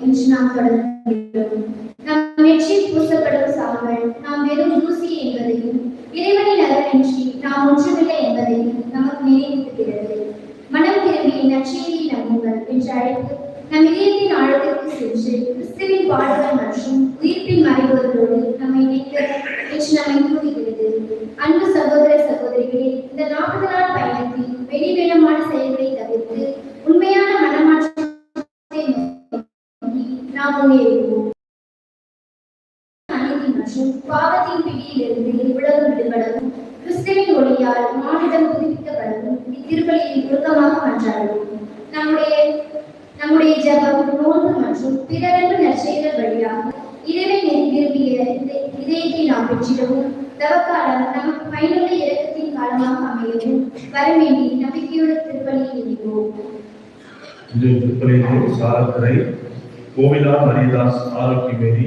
இன்று நாம் தொடங்குகிறோம் நம் நெற்றில் பூசப்படும் சாம்பல் நாம் வெறும் தூசி என்பதையும் இறைவனின் அருளின்றி நாம் ஒன்றுமில்லை என்பதையும் நமக்கு நினைவூட்டுகிறது மனம் திரும்பி நற்செய்தியை நம்புங்கள் என்ற அழைப்பு நம் இதயத்தின் ஆழத்திற்கு சென்று கிறிஸ்துவின் பாடுகள் மற்றும் உயிர்ப்பின் மறைவதோடு நம்மை இணைக்க என்று நம்மை கூறுகிறது அன்பு சகோதர சகோதரிகளே மற்றும் பாவத்தின் பிடியிலிருந்து உலகம் விடுபடவும் கிறிஸ்துவின் ஒளியால் மானிடம் புதுப்பிக்கப்படவும் இத்திருப்பலியில் உருக்கமாக மன்றாடுவோம் நம்முடைய நம்முடைய ஜபம் நோன்பு மற்றும் பிறரன்பு நற்செய்தல் வழியாக இறைவன் விரும்பிய இந்த இதயத்தை நாம் பெற்றிடவும் தவக்காலம் நமக்கு பயனுள்ள இறக்கத்தின் காலமாக அமையவும் வரவேண்டி நம்பிக்கையோடு திருப்பலியை இணைவோம். இது திருப்பலியிலே சாரக்கரை கோவிலா ஹரிதாஸ் ஆரோக்கியமேரி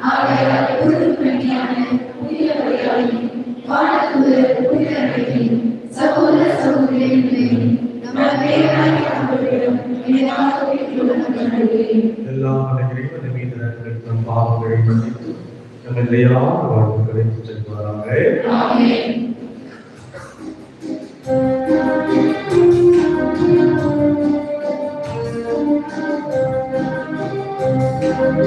அவர்களை மன்னிக்கின்றோம் எல்லாம் அல்ல இறைவனிடமும் சகோதர சகோதரிகளையும் நம்ம தேவனாய் அவர்களிடம் எல்லாம் இறைவன் மீது நம் பாவங்களை மன்னித்து நம்ம இல்லையான வாழ்வுகளை செல்வாராங்க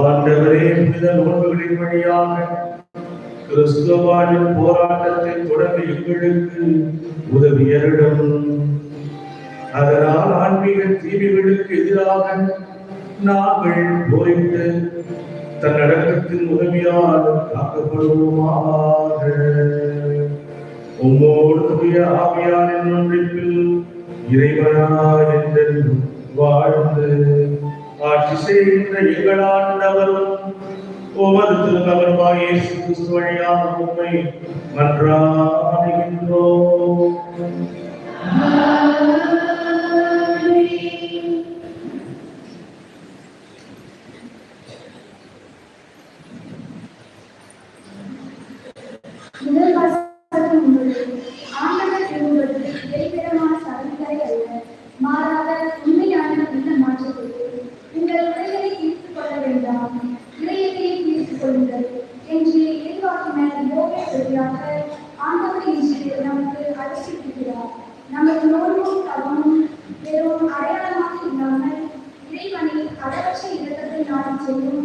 ஆண்டவரே வழியாக கிறிஸ்துவானின் போராட்டத்தை தொடங்க எங்களுக்கு உதவியரிடம் அதனால் ஆன்மீக தீமைகளுக்கு எதிராக நாங்கள் போரிட்டு தன்னடக்கத்தின் உதவியால் காக்கப்படுவோமாக. உம்மோடு தூய ஆவியாரின் ஒன்றிப்பில் இறைவனாய் என்றென்றும் வாழ்ந்து ஆட்சி செய்கின்ற எங்களாண்டவரும் ஒவ்வொரு உமது திருநகரமாய் இயேசு கிறிஸ்து வழியாக உம்மை மன்றாடுகின்றோம். நமக்கு அழைச்சிருக்கிறார். நமது நோன்பும் தவமும் அதை வச்சு இருக்கிறது நான் செய்யும்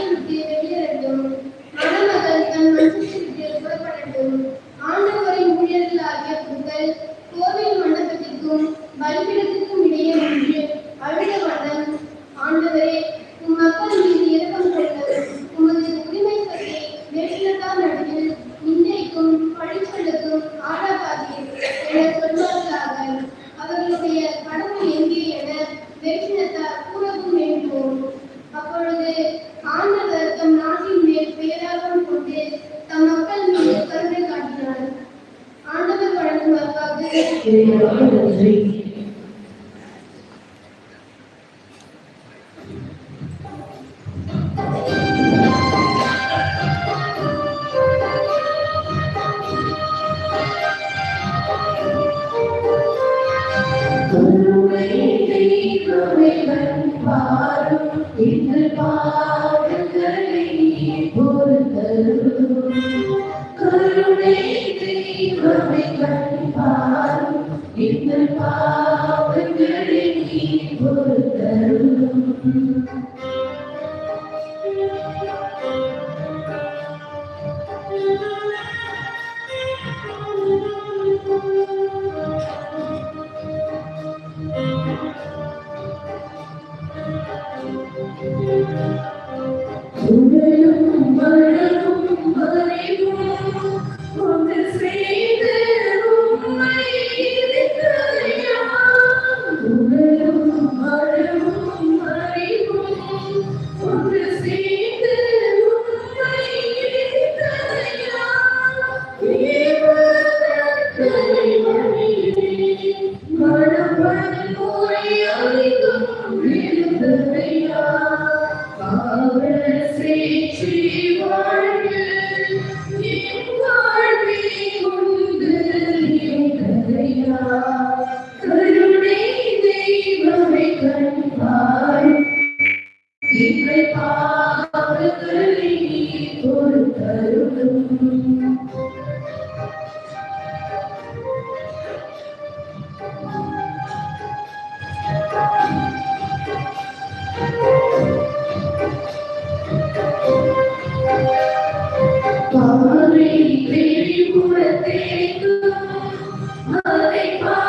இறைவனுக்கு நன்றி கருணை தெய்வமே கண்பார் எங்கள் பாவங்களை நீ பொறுத்தரும் மழையும் Take my